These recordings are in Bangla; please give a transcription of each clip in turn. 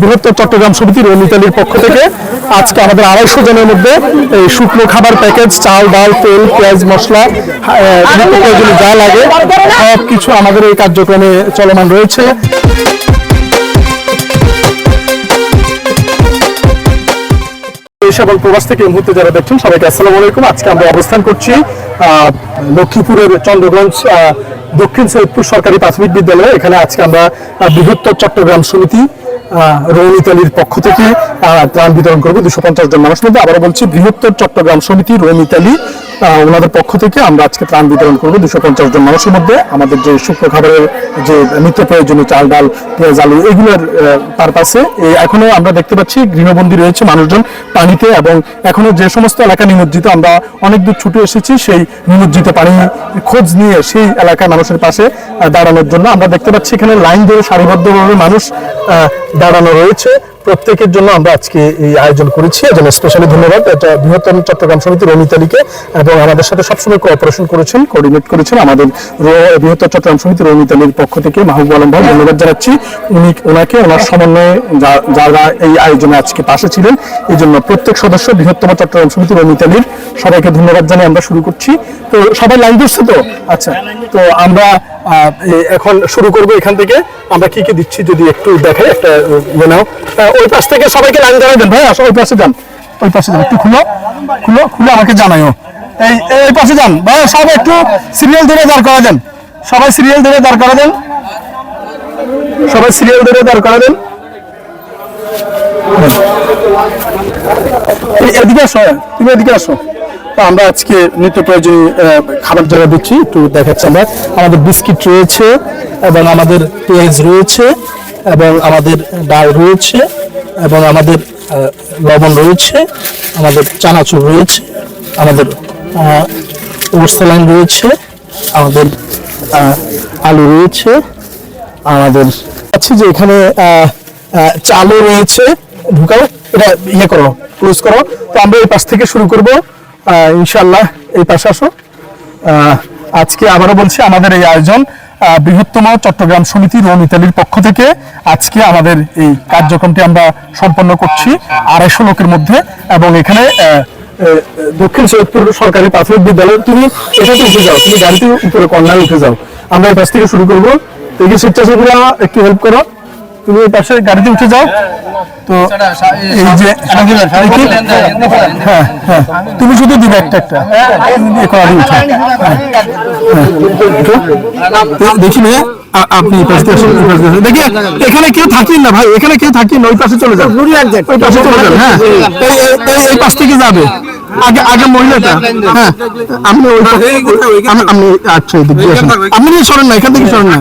বৃহত্তর চট্টগ্রাম সমিতি রমিতালির পক্ষ থেকে আজকে আমাদের আড়াইশো জনের মধ্যে এই শুকনো খাবার প্যাকেজ চাল, ডাল, তেল, পেঁয়াজ, মশলা প্রয়োজনীয় যা লাগে, সব কিছু আমাদের এই কার্যক্রমে চলমান রয়েছে। এবং প্রবাস থেকে এই মুহূর্তে যারা দেখছেন, সবাইকে আসসালামু আলাইকুম। আজকে আমরা অবস্থান করছি লক্ষ্মীপুরের চন্দ্রগঞ্জ দক্ষিণ সৈয়দপুর সরকারি প্রাথমিক বিদ্যালয়ে। এখানে আজকে আমরা বৃহত্তর চট্টগ্রাম সমিতি রৌমিতালির পক্ষ থেকে ত্রাণ বিতরণ করবে দুশো পঞ্চাশ জন মানুষ। মধ্যে আবারও বলছি বৃহত্তর চট্টগ্রাম সমিতি রৌমিতালি আহ, ওনাদের পক্ষ থেকে আমরা আজকে ত্রাণ বিতরণ করব। দুশো পঞ্চাশ জন মানুষের মধ্যে আমাদের যে শুকনো খাবারের যে নিত্য প্রয়োজনীয় চাল, ডাল, পেঁয়াজ, আলু, এগুলোর পারপাসে এখনও আমরা দেখতে পাচ্ছি গৃহবন্দী রয়েছে মানুষজন পানিতে এবং এখনও যে সমস্ত এলাকা নিমজ্জিত, আমরা অনেক দূর ছুটে এসেছি সেই নিমজ্জিত পানি খোঁজ নিয়ে সেই এলাকার মানুষের পাশে দাঁড়ানোর জন্য। আমরা দেখতে পাচ্ছি এখানে লাইন ধরে সারিবদ্ধভাবে মানুষ দাঁড়ানো রয়েছে। প্রত্যেকের জন্য আমরা আজকে এই আয়োজন করেছি। এজন্য স্পেশালি ধন্যবাদ। এটা বৃহত্তম চট্টগ্রাম সমিতি রমিতালিকে এবং আমাদের সাথে সবসময় কোঅপারেশন করেছেন কোঅর্ডিনেট করেছেন আমাদের বৃহত্তর চট্টগ্রাম সমিতি রমিতালির পক্ষ থেকে মাহবুব আলম ভাই। ধন্যবাদ জানাচ্ছি। উনি ওনাকে ওনার সমন্বয়ে যারা এই আয়োজনে আজকে পাশে ছিলেন, এই জন্য প্রত্যেক সদস্য বৃহত্তম চট্টগ্রাম সমিতি রমিতালির সবাইকে ধন্যবাদ জানিয়ে আমরা শুরু করছি। তো সবাই লাইন ধরছে তো? আচ্ছা। তো আমরা এখন শুরু করব এখান থেকে। আমরা কি কি দিচ্ছি যদি একটু দেখাই, একটা ইয়ে ওই পাশ থেকে সবাইকে লাইন জানাই দেন। ভাই, আসো, ওই পাশে যান। ওই পাশে যান। একটু খুলো। খুলো, খুলে আমাকে জানাইও। এই এই পাশে যান। ভাই সব একটু সিরিয়াল ধরে দাঁড় করা দেন। সবাই সিরিয়াল ধরে দাঁড় করা দেন। সবাই সিরিয়াল ধরে দাঁড় করা দেন। এদিকে আসো তুমি এদিকে আসো। আমরা আজকে নিত্য প্রয়োজনীয় খাবার যারা দিচ্ছি, একটু দেখাচ্ছি আমরা। আমাদের বিস্কিট রয়েছে এবং আমাদের পেঁয়াজ রয়েছে এবং আমাদের ডাল রয়েছে এবং আমাদের লবণ রয়েছে, আমাদের চানাচুর রয়েছে, আমাদের ওরসালাইন রয়েছে, আমাদের আলু রয়েছে, আমাদের আছে যে এখানে চালও রয়েছে। ঢুকাও, এটা ইয়ে করো ক্লোজ করো। তো আমরা এই পাশ থেকে শুরু করব। ইনশাল্লাহ এই পাশে আসো। আজকে আবারও বলছি, আমাদের এই আয়োজন বৃহত্তম চট্টগ্রাম সমিতি রোম, ইতালির পক্ষ থেকে আজকে আমাদের এই কার্যক্রমটি আমরা সম্পন্ন করছি আড়াইশো লোকের মধ্যে এবং এখানে দক্ষিণ সৈয়দপুর সরকারি প্রাথমিক বিদ্যালয়, তুমি এটাতে উঠে যাও, তুমি গাড়িতে উপরে কর্নার উঠে যাও। আমরা এই পাশ থেকে শুরু করব। দেখি স্বেচ্ছাসেবীরা একটু হেল্প করো। তুমি এই পাশে গাড়িতে উঠে যাও। তো এই যে হ্যাঁ হ্যাঁ। তুমি শুধু দিবে একটা একটা। হ্যাঁ, হ্যাঁ। দেখি না। আপনি। দেখি এখানে কেউ থাকেন না ভাই এখানে কেউ থাকেন ওই পাশে চলে যান। ওই পাশে চলে যান হ্যাঁ। এই- পাশ থেকে যাবে। আগে আগে মহিলাটা হ্যাঁ। আপনি ওই আপনি আচ্ছা এদিক দিয়ে আসুন। আপনি দিয়ে সরেন না এখান থেকে সরেন না।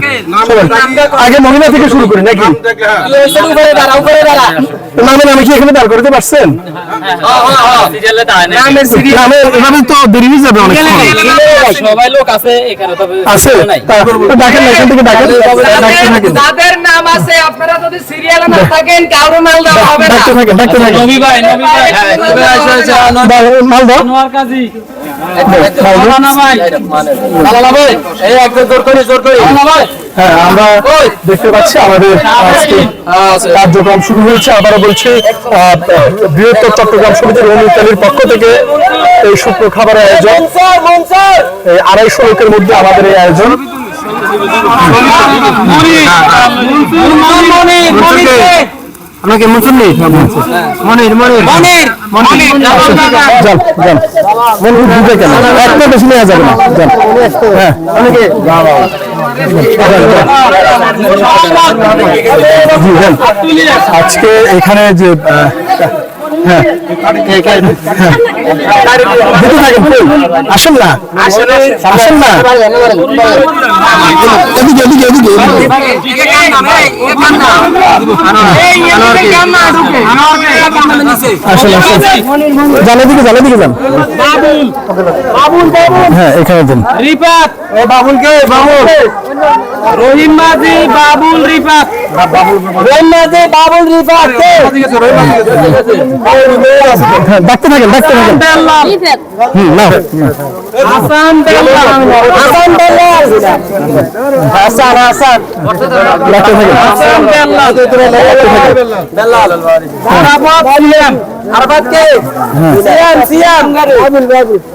আগে মহিলা থেকে শুরু করি নাকি? নামের আমি কি এখানে দাঁড় করতে পারছেন? এভাবে তো দেরি হয়ে যাবে অনেক সবাই লোক আছে এখানে আছে? ডাকেন না এখান থেকে ডাকেন। যাদের নাম আছে আপনারা যদি সিরিয়ালে না থাকেন কারও মাল দেওয়া হবে না। নবী ভাই নবী ভাই মাল দাও। কাজী। হ্যাঁ আমরা দেখতে পাচ্ছি আমাদের আজকে কার্যক্রম শুরু হয়েছে। আবারও বলছি আহ, বৃহত্তর চট্টগ্রাম সমিতি রমিতালির পক্ষ থেকে এই শুক্র খাবারের আয়োজন। আড়াইশো লোকের মধ্যে আমাদের এই আয়োজন। আমাকে মনসুর নেই মনির মনির। মনির মনির কেন একটা বেশি নেওয়া যাবে না হ্যাঁ অনেকে আজকে এখানে যে হ্যাঁ হ্যাঁ। যান হ্যাঁ এখানে দেন রিপাত বাবুল কে বাবুল রহিম মাঝি বাবুল রিফাত। রহিম মাঝি বাবুল রিফাত হ্যাঁ, ডাকতে থাকেন ডাকতে থাকেন। হাসান হাসান হাসান হাসান ডাকতে থাকেন। হাসান আরাফাত কে? সিয়াম সিয়াম ইউসুফ মুমিন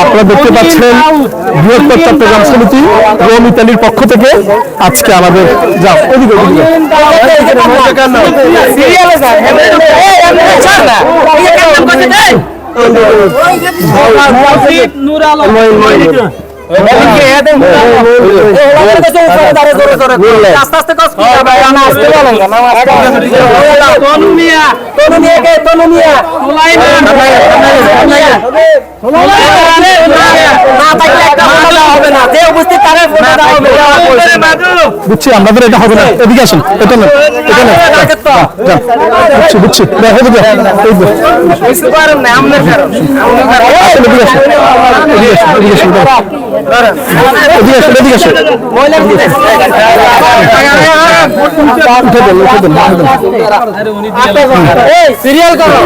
আপনারা দেখতে পাচ্ছেন বৃহত্তর চট্টগ্রাম সমিতি রোম ইতালির পক্ষ থেকে আজকে আমাদের যাও ওদিকে ওদিকে বুঝছি আমাদের এটা হবে না। এদিকে আসেন এটা না এটা না বুঝছি বুঝছি। দেখো সিরিয়াল করো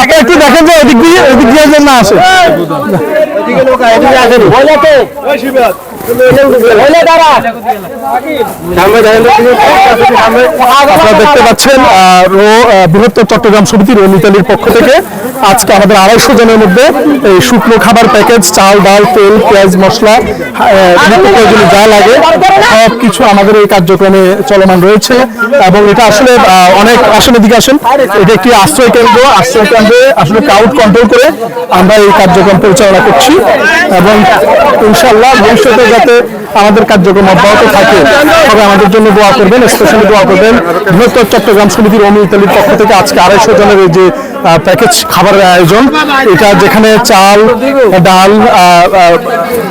আগে দেখেন যে এদিক দিয়ে এদিক দিয়ে না আসে আপনারা দেখতে পাচ্ছেন বৃহত্তর চট্টগ্রাম সমিতি রোম পক্ষ থেকে আজকে আমাদের আড়াইশো জনের মধ্যে এই শুকনো খাবার প্যাকেজ, চাল, ডাল, তেল, পেঁয়াজ, মশলা প্রয়োজনীয় যা লাগে, সব কিছু আমাদের এই কার্যক্রমে চলমান রয়েছে। এবং এটা আসলে অনেক, আসলে দিকে আসেন, এটা একটি আশ্রয় কেন্দ্র, আশ্রয় কেন্দ্রে আসলে ক্রাউড কন্ট্রোল করে আমরা এই কার্যক্রম পরিচালনা করছি। এবং ইনশাল্লাহ ভবিষ্যতে যাতে আমাদের কার্যক্রম অব্যাহত থাকে। তবে আমাদের জন্য দোয়া করবেন স্পেশালি দোয়া করবেন। বৃহত্তর চট্টগ্রাম সমিতির অমি ইতালির পক্ষ থেকে আজকে আড়াইশো জনের এই যে প্যাকেজ খাবারের আয়োজন, এটা যেখানে চাল, ডাল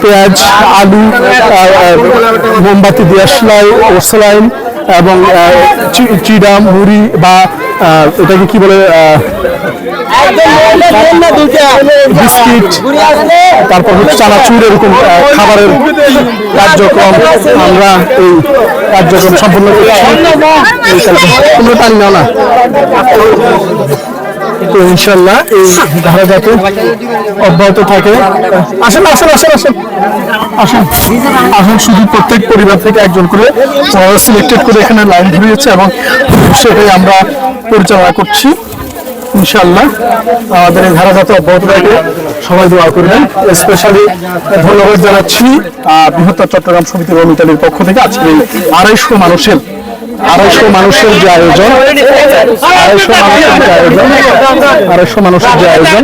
পেঁয়াজ, আলু মোমবাতি দিয়াশলাই ওসলাইন এবং চিড়া, মুড়ি বা এটাকে কি বলে বিস্কিট তারপর হচ্ছে চানাচুর এরকম খাবারের কার্যক্রম। আমরা এই কার্যক্রম সম্পন্ন করছি। তোমরা টানি নাও না। তো ইনশাল্লাহ এই ধারা যাতে অব্যাহত থাকে। আসেন আসেন আসেন আসেন। আসেন। আসেন শুধু প্রত্যেক পরিবার থেকে একজন করে সিলেক্টেড করে এখানে লাইন ধরিয়েছে এবং সেটাই আমরা পরিচালনা করছি। ইনশাল্লাহ আমাদের এই যাতে অব্যাহত থাকে সবাই দোয়া করবেন। স্পেশালি ধন্যবাদ জানাচ্ছি বৃহত্তর চট্টগ্রাম সমিতি রমিতালির পক্ষ থেকে আজকে আড়াইশো মানুষের আড়াইশো মানুষের যে আয়োজন, আড়াইশো মানুষের যে আয়োজন, আড়াইশো মানুষের যে আয়োজন।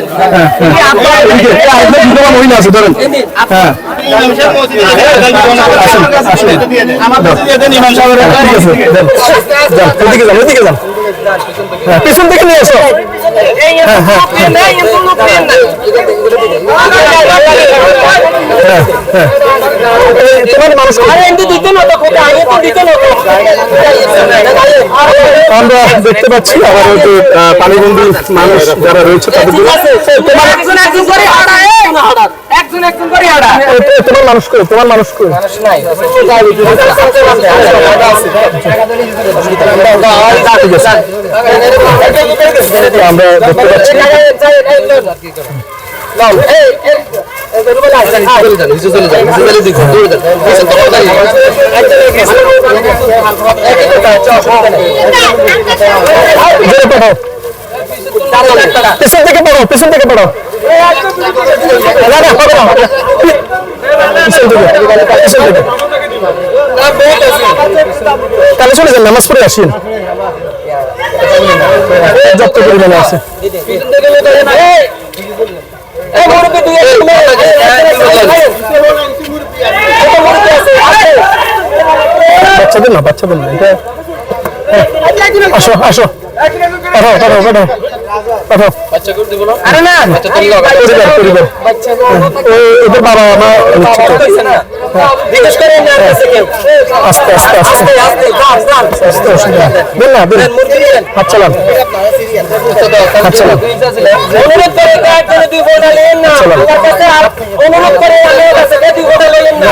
হ্যাঁ, হ্যাঁ। মহিলা আছে ধরেন হ্যাঁ আসেন আসেন ঠিক আছে দেন। যান, এদিকে যান এদিকে যান হ্যাঁ, পিছন আমরা দেখতে পাচ্ছি যে আহ, পানিবন্দী মানুষ যারা রয়েছে তাদের তোমার মানুষ করে তোমার মানুষ করে মানুষ নাই যাই আমরা দেখতে পাচ্ছি। পেছন থেকে পড়ো পেছন থেকে পড়ো না না হবে না তাহলে চলে যান নামাজ পড়ে আসেন যত পরিমাণে আছে বাচ্চাদের না বাচ্চাদের না এটা হ্যাঁ। আসো আসো। পাঠাও পাঠাও পাঠাও। পাঠাও। পরিবার পরিবার ওদের বাবা মা। জিজ্ঞেস করে না আছে কেউ আস্তে আস্তে আস্তে আস্তে অসুবিধা নেই। বের না বের হাত চালান হাত চালান অনুরোধ করে একজনে দুই ফোটা নেন না আমার কাছে আর- অনুরোধ করে আমার কাছে দুই ফোটা নেন না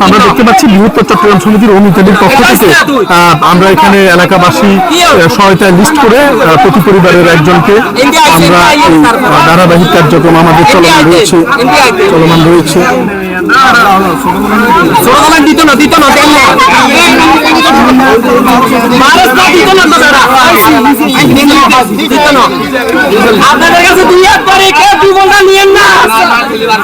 আমরা দেখতে পাচ্ছি বৃহত্তর চট্টগ্রাম সমিতির অমিতাদির পক্ষ থেকে আমরা এখানে এলাকাবাসী সহায়তা লিস্ট করে প্রতি পরিবারের একজনকে আমরা এই ধারাবাহিক কার্যক্রম আমাদের চলমান রয়েছে। চলমান রয়েছে। আপনাদের কাছে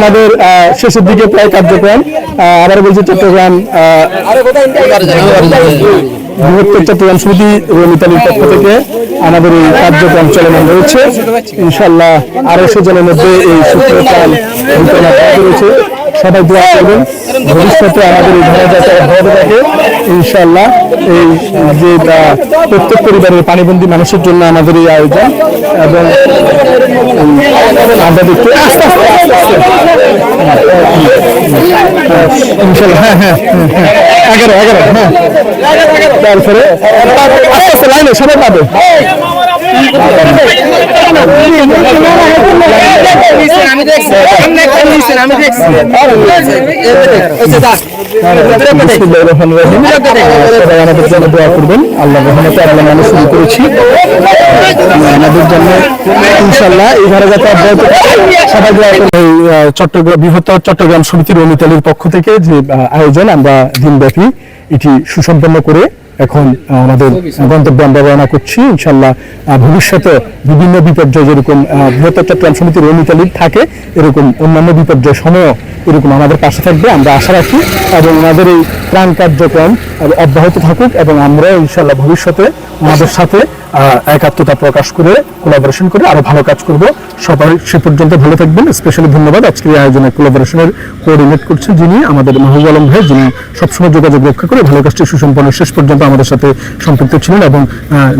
আমাদের শেষের দিকে প্রায় কার্যক্রম। আবার বলছি চট্টগ্রাম বৃহত্তর চট্টগ্রাম সমিতি রমিতালির পক্ষ থেকে। আমাদের এই কার্যক্রম চলমান রয়েছে। ইনশাল্লাহ আড়াইশো জনের মধ্যে এই বিতরণ রয়েছে সবাই দোয়া করবেন। ভবিষ্যতে আমাদের এই ধরাযাত্রা অব্যাহত থাকে। ইনশাল্লাহ এই যে প্রত্যেক পরিবারের পানিবন্দী মানুষের জন্য আমাদের এই আয়োজন এবং আমরা দেখতে ইনশাল্লাহ হ্যাঁ হ্যাঁ হ্যাঁ, হ্যাঁ। এগারো এগারো হ্যাঁ তারপরে আস্তে আস্তে লাইনে সবাই পাবে আমি দেখছি আমি দেখছি দোয়া করবেন। আল্লাহ রহমতে শুরু করেছি। আমাদের জন্য ইনশাল্লাহ এই ধারা যাতে অব্যাহত সবাই দোয়া এই চট্টগ্রাম বৃহত্তর চট্টগ্রাম সমিতির অমিতালির পক্ষ থেকে যে আয়োজন আমরা দিনব্যাপী এটি সুসম্পন্ন করে এখন আমাদের গন্তব্য আমরা রওনা করছি। ইনশাল্লাহ ভবিষ্যতে বিভিন্ন বিপর্যয় যেরকম বৃহত্তর চট্টগ্রাম সমিতির অমিতালির থাকে, এরকম অন্যান্য বিপর্যয় সময়ও এরকম আমাদের পাশে থাকবে আমরা আশা রাখি এবং আমাদের এই প্রাণ কার্যক্রম অব্যাহত থাকুক এবং আমরা ইনশাল্লাহ ভবিষ্যতে আমাদের সাথে একাত্মতা প্রকাশ করে কোলাবোরেশন করে আরও ভালো কাজ করব সবাই সে পর্যন্ত ভালো থাকবেন স্পেশালি ধন্যবাদ আজকের এই আয়োজনে কোলাবোরেশনের কোঅর্ডিনেট করছেন যিনি আমাদের মাহবুব আলম ভাই যিনি সবসময় যোগাযোগ রক্ষা করে ভালো কাজটি সুসম্পন্ন শেষ পর্যন্ত আমাদের সাথে সম্পৃক্ত ছিলেন এবং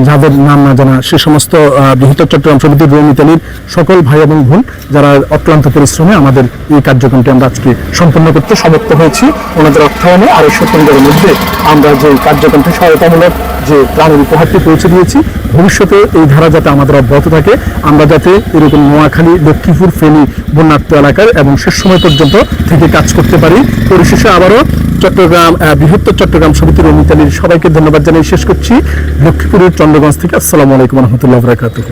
যাদের নাম না জানা সে সমস্ত বৃহত্তর চট্টগ্রাম সমিতির ইতালির সকল ভাই এবং বোন যারা অক্লান্ত পরিশ্রমে আমাদের এই কার্যক্রমটি আমরা আজকে সম্পন্ন করতে সমর্থ হয়েছি। ওনাদের অর্থায়নে আড়াইশো কেন্দ্রের মধ্যে আমরা যে কার্যক্রমটি সহায়তামূলক যে প্রাণের উপহারটি পৌঁছে দিয়েছি, ভবিষ্যতে এই ধারা যাতে আমাদের অব্যাহত থাকে, আমরা যাতে এরকম নোয়াখালী, লক্ষ্মীপুর, ফেনী বন্যাত্ম এলাকার এবং শেষ সময় পর্যন্ত থেকে কাজ করতে পারি। পরিশেষে আবারও চট্টগ্রাম বৃহত্তর চট্টগ্রাম সমিতির অমিতালির সবাইকে ধন্যবাদ জানিয়ে শেষ করছি। লক্ষ্মীপুরের চন্দ্রগঞ্জ থেকে আসসালামু আলাইকুম রহমতুল্লাহ বরাকাতুহ।